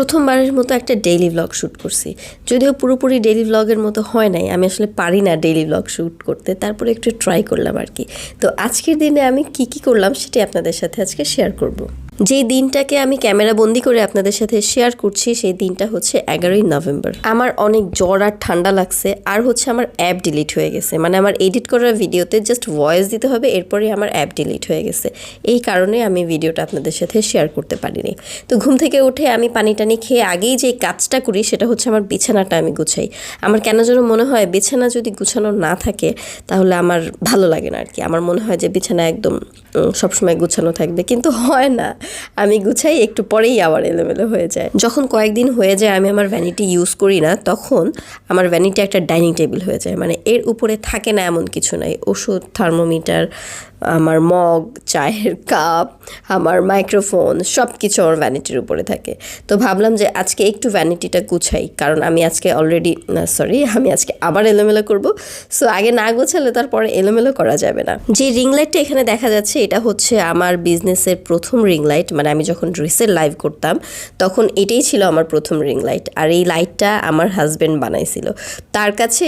প্রথমবারের মতো একটা ডেইলি ব্লগ শ্যুট করছি যদিও পুরোপুরি ডেইলি ব্লগের মতো হয় নাই, আমি আসলে পারি না ডেইলি ব্লগ শ্যুট করতে, তারপরে একটু ট্রাই করলাম আর কি তো আজকের দিনে আমি কি কি করলাম সেটাই আপনাদের সাথে আজকে শেয়ার করব। যেই দিনটাকে আমি ক্যামেরা বন্দি করে আপনাদের সাথে শেয়ার করছি, সেই দিনটা হচ্ছে এগারোই নভেম্বর। আমার অনেক জ্বর আর ঠান্ডা লাগছে, আর হচ্ছে আমার অ্যাপ ডিলিট হয়ে গেছে। মানে আমার এডিট করার ভিডিওতে জাস্ট ভয়েস দিতে হবে, এরপরে আমার অ্যাপ ডিলিট হয়ে গেছে। এই কারণে আমি ভিডিওটা আপনাদের সাথে শেয়ার করতে পারিনি। তো ঘুম থেকে উঠে আমি পানি টানি খেয়ে আগেই যে কাজটা করি, সেটা হচ্ছে আমার বিছানাটা আমি গুছাই। আমার কেন যেন মনে হয় বিছানা যদি গুছানো না থাকে, তাহলে আমার ভালো লাগে না আর কি। আমার মনে হয় যে বিছানা একদম সবসময় গুছানো থাকবে। কিন্তু হয় না। আমি গুছাই একটু পরেই আবার এলোমেলো হয়ে যায়। যখন কয়েকদিন হয়ে যায় আমি আমার ভ্যানিটি ইউজ করি না, তখন আমার ভ্যানিটি একটা ডাইনিং টেবিল হয়ে যায়। মানে এর উপরে থাকে না এমন কিছু নাই। ওষুধ থার্মোমিটার আমার মগ চায়ের কাপ আমার মাইক্রোফোন সব কিছু আমার ভ্যানিটির উপরে থাকে। তো ভাবলাম যে আজকে একটু ভ্যানিটিটা গুছাই, কারণ আমি আজকে অলরেডি সরি আমি আজকে আবার এলোমেলো করব। সো আগে না গোছালে তারপরে এলোমেলো করা যাবে না। যে রিং লাইটটা এখানে দেখা যাচ্ছে, এটা হচ্ছে আমার বিজনেসের প্রথম রিং লাইট মানে আমি যখন ড্রেসের লাইভ করতাম, তখন এটাই ছিল আমার প্রথম রিং লাইট আর এই লাইটটা আমার হাজব্যান্ড বানাইছিল। তার কাছে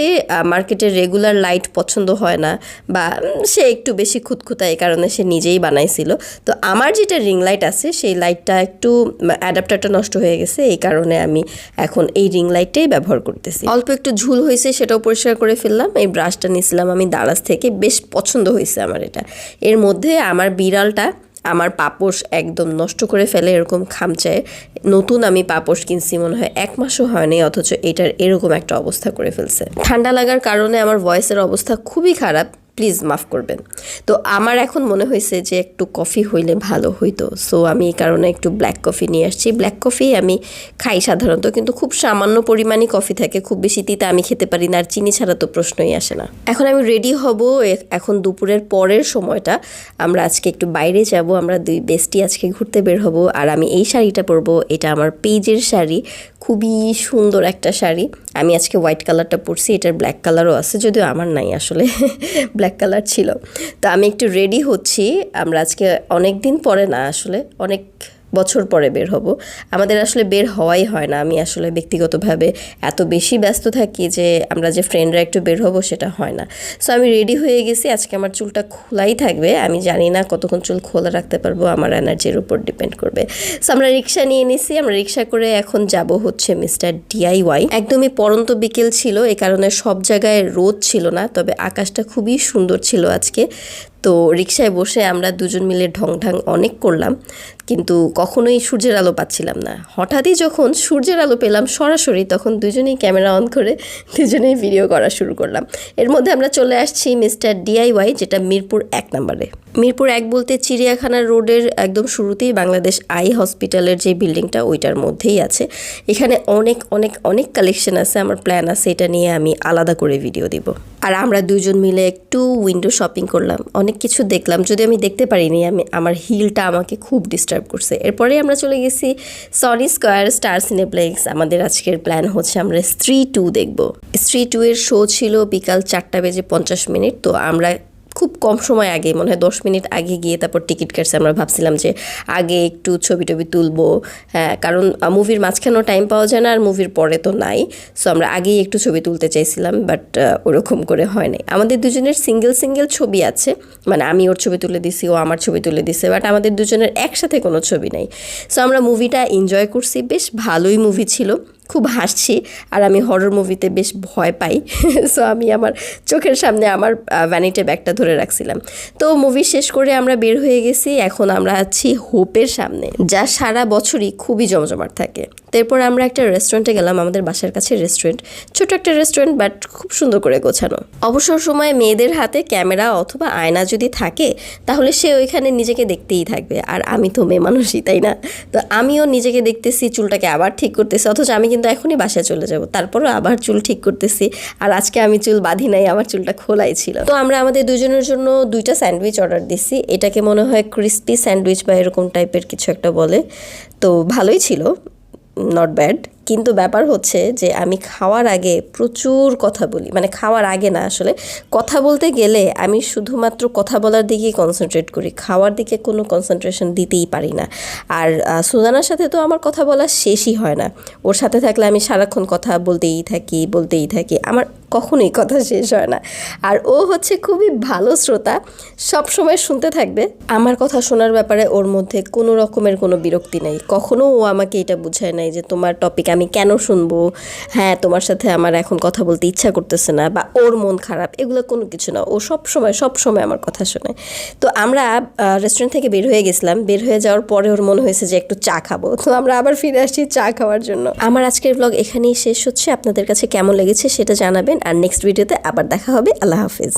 মার্কেটের রেগুলার লাইট পছন্দ হয় না, বা সে একটু বেশি খুঁতখুঁতা এই কারণে সে নিজেই বানাইছিল। তো আমার যেটা রিং লাইট আছে, সেই লাইটটা একটু অ্যাডাপ্টারটা নষ্ট হয়ে গেছে, এই কারণে আমি এখন এই রিং লাইটটাই ব্যবহার করতেছি। অল্প একটু ঝুল হয়েছে, সেটাও পরিষ্কার করে ফেললাম। এই ব্রাশটা নিয়েছিলাম আমি দারাজ থেকে, বেশ পছন্দ হয়েছে আমার এটা। এর মধ্যে আমার বিড়ালটা আমার পাপোশ একদম নষ্ট করে ফেলে, এরকম খামচায় নতুন আমি পাপোশ কিনছি মনে হয় এক মাসও হয়নি, অথচ এটার এরকম একটা অবস্থা করে ফেলছে। ঠান্ডা লাগার কারণে আমার ভয়েসের অবস্থা খুবই খারাপ। প্লিজ মাফ করবেন। তো আমার এখন মনে হয়েছে যে একটু কফি হইলে ভালো হইতো। সো আমি এই কারণে একটু ব্ল্যাক কফি নিয়ে আসছি। ব্ল্যাক কফি আমি খাই সাধারণত, কিন্তু খুব সামান্য পরিমাণই কফি থাকে। খুব বেশি তিতা আমি খেতে পারি না, আর চিনি ছাড়া তো প্রশ্নই আসে না। এখন আমি রেডি হব। এখন দুপুরের পরের সময়টা। আমরা আজকে একটু বাইরে যাব। আমরা দুই বেস্টি আজকে ঘুরতে বের হব। আর আমি এই শাড়িটা পরবো। এটা আমার পেজের শাড়ি। খুবই সুন্দর একটা শাড়ি। আমি আজকে হোয়াইট কালারটা পরছি। এটার ব্ল্যাক কালারও আছে, যদিও আমার নাই আসলে। ব্ল্যাক কালার ছিল। তা আমি একটু রেডি হচ্ছি। আমরা আজকে অনেক দিন পরে না আসলে, অনেক বছর পরে বের হব। আমাদের আসলে বের হওয়াই হয় না। আমি আসলে ব্যক্তিগতভাবে এত বেশি ব্যস্ত থাকি যে আমরা যে ফ্রেন্ডরা একটু বের হব সেটা হয় না। সো আমি রেডি হয়ে গেছি। আজকে আমার চুলটা খোলাই থাকবে। আমি জানি না কতক্ষণ চুল খোলা রাখতে পারব। আমার এনার্জির উপর ডিপেন্ড করবে। সো আমরা রিক্সা নিয়ে নিছি। আমরা রিক্সা করে এখন যাব হচ্ছে মিস্টার ডিআইওয়াই একদমই পরন্ত বিকেল ছিল। এই কারণে সব জায়গায় রোদ ছিল না। তবে আকাশটা খুবই সুন্দর ছিল আজকে। তো রিক্সায় বসে আমরা দুজন মিলে ঢং ঢাং অনেক করলাম, কিন্তু কখনোই সূর্যের আলো পাচ্ছিলাম না। হঠাৎই যখন সূর্যের আলো পেলাম সরাসরি, তখন দুজনেই ক্যামেরা অন করে দুজনেই ভিডিও করা শুরু করলাম। এর মধ্যে আমরা চলে আসছি মিস্টার ডিআইওয়াই, যেটা মিরপুর এক নম্বরে। মিরপুর এক বলতে চিড়িয়াখানা রোডের একদম শুরুতেই বাংলাদেশ আই হসপিটালের যে বিল্ডিংটা, ওইটার মধ্যেই আছে। এখানে অনেক অনেক অনেক কালেকশন আছে, আমার প্ল্যান আছে, এটা নিয়ে আমি আলাদা করে ভিডিও দিব। আর আমরা দুজন মিলে একটু উইন্ডো শপিং করলাম। অনেক কিছু দেখলাম, যদি আমি দেখতে পারিনি, আমি, আমার হিলটা আমাকে খুব ডিস্টার্ব করছে। এরপরে আমরা চলে গেছি সনি স্কোয়ার স্টার সিনেপ্লেক্স আমাদের আজকের প্ল্যান হচ্ছে আমরা স্ত্রী টু দেখব। স্ত্রী টু এর শো ছিল বিকাল চারটা বেজে পঞ্চাশ মিনিট, তো আমরা খুব কম সময় আগে, মনে হয় দশ মিনিট আগে গিয়ে তারপর টিকিট কাটছে। আমরা ভাবছিলাম যে আগে একটু ছবি টবি তুলবো। হ্যাঁ কারণ মুভির মাঝখানেও টাইম পাওয়া যায় না আর মুভির পরে তো নাই। সো আমরা আগেই একটু ছবি তুলতে চাইছিলাম বাট ওরকম করে হয় নাই। আমাদের দুজনের সিঙ্গেল সিঙ্গেল ছবি আছে। মানে আমি ওর ছবি তুলে দিছি, ও আমার ছবি তুলে দিছে বাট আমাদের দুজনের একসাথে কোনো ছবি নাই। সো আমরা মুভিটা এনজয় করছি। বেশ ভালোই মুভি ছিল। খুব হাসছি আর আমি হরর মুভিতে বেশ ভয় পাই। সো আমি আমার চোখের সামনে আমার ভ্যানিটে ব্যাগটা ধরে রাখছিলাম। তো মুভি শেষ করে আমরা বের হয়ে গেছি। এখন আমরা আছি হোপের সামনে, যা সারা বছরই খুবই জমজমাট থাকে। তারপর আমরা একটা রেস্টুরেন্টে গেলাম, আমাদের বাসার কাছে রেস্টুরেন্ট ছোট একটা রেস্টুরেন্ট বাট খুব সুন্দর করে গোছানো। অবসর সময় মেয়েদের হাতে ক্যামেরা অথবা আয়না যদি থাকে, তাহলে সে ওইখানে নিজেকে দেখতেই থাকবে। আর আমি তো মেয়ে মানুষই, তাই না? তো আমিও নিজেকে দেখতেছি, চুলটাকে আবার ঠিক করতেছি, অথচ আমি কিন্তু এখনই বাসায় চলে যাব। তারপরও আবার চুল ঠিক করতেছি, আর আজকে আমি চুল বাঁধি নাই, আমার চুলটা খোলাই ছিল। তো আমরা আমাদের দুজনের জন্য দুইটা স্যান্ডউইচ অর্ডার দিছি। এটাকে মনে হয় ক্রিস্পি স্যান্ডউইচ বা এরকম টাইপের কিছু একটা বলে। তো ভালোই ছিল। not bad. কিন্তু ব্যাপার হচ্ছে যে আমি খাওয়ার আগে প্রচুর কথা বলি মানে খাওয়ার আগে না আসলে। কথা বলতে গেলে আমি শুধুমাত্র কথা বলার দিকেই কনসেন্ট্রেট করি, খাওয়ার দিকে কোনো কনসেন্ট্রেশন দিতেই পারি না। আর সুজানার সাথে তো আমার কথা বলা শেষই হয় না। ওর সাথে থাকলে আমি সারাক্ষণ কথা বলতেই থাকি বলতেই থাকি, আমার কখনোই কথা শেষ হয় না। আর ও হচ্ছে খুবই ভালো শ্রোতা, সব সময় শুনতে থাকবে। আমার কথা শোনার ব্যাপারে ওর মধ্যে কোনো রকমের কোনো বিরক্তি নেই। কখনো ও আমাকে এটা বুঝায় নাই যে তোমার টপিক আমি কেন শুনব? হ্যাঁ তোমার সাথে আমার এখন কথা বলতে ইচ্ছা করতেছে না বা ওর মন খারাপ, এগুলো কোনো কিছু না। ও সব সময় সব সময় আমার কথা শোনে। তো আমরা রেস্টুরেন্ট থেকে বের হয়ে গেছিলাম। বের হয়ে যাওয়ার পরে ওর মনে হয়েছে যে একটু চা খাব। তো আমরা আবার ফিরে আসছি চা খাওয়ার জন্য। আমার আজকের ব্লগ এখানেই শেষ হচ্ছে। আপনাদের কাছে কেমন লেগেছে সেটা জানাবেন। আর নেক্সট ভিডিওতে আবার দেখা হবে। আল্লাহ হাফিজ।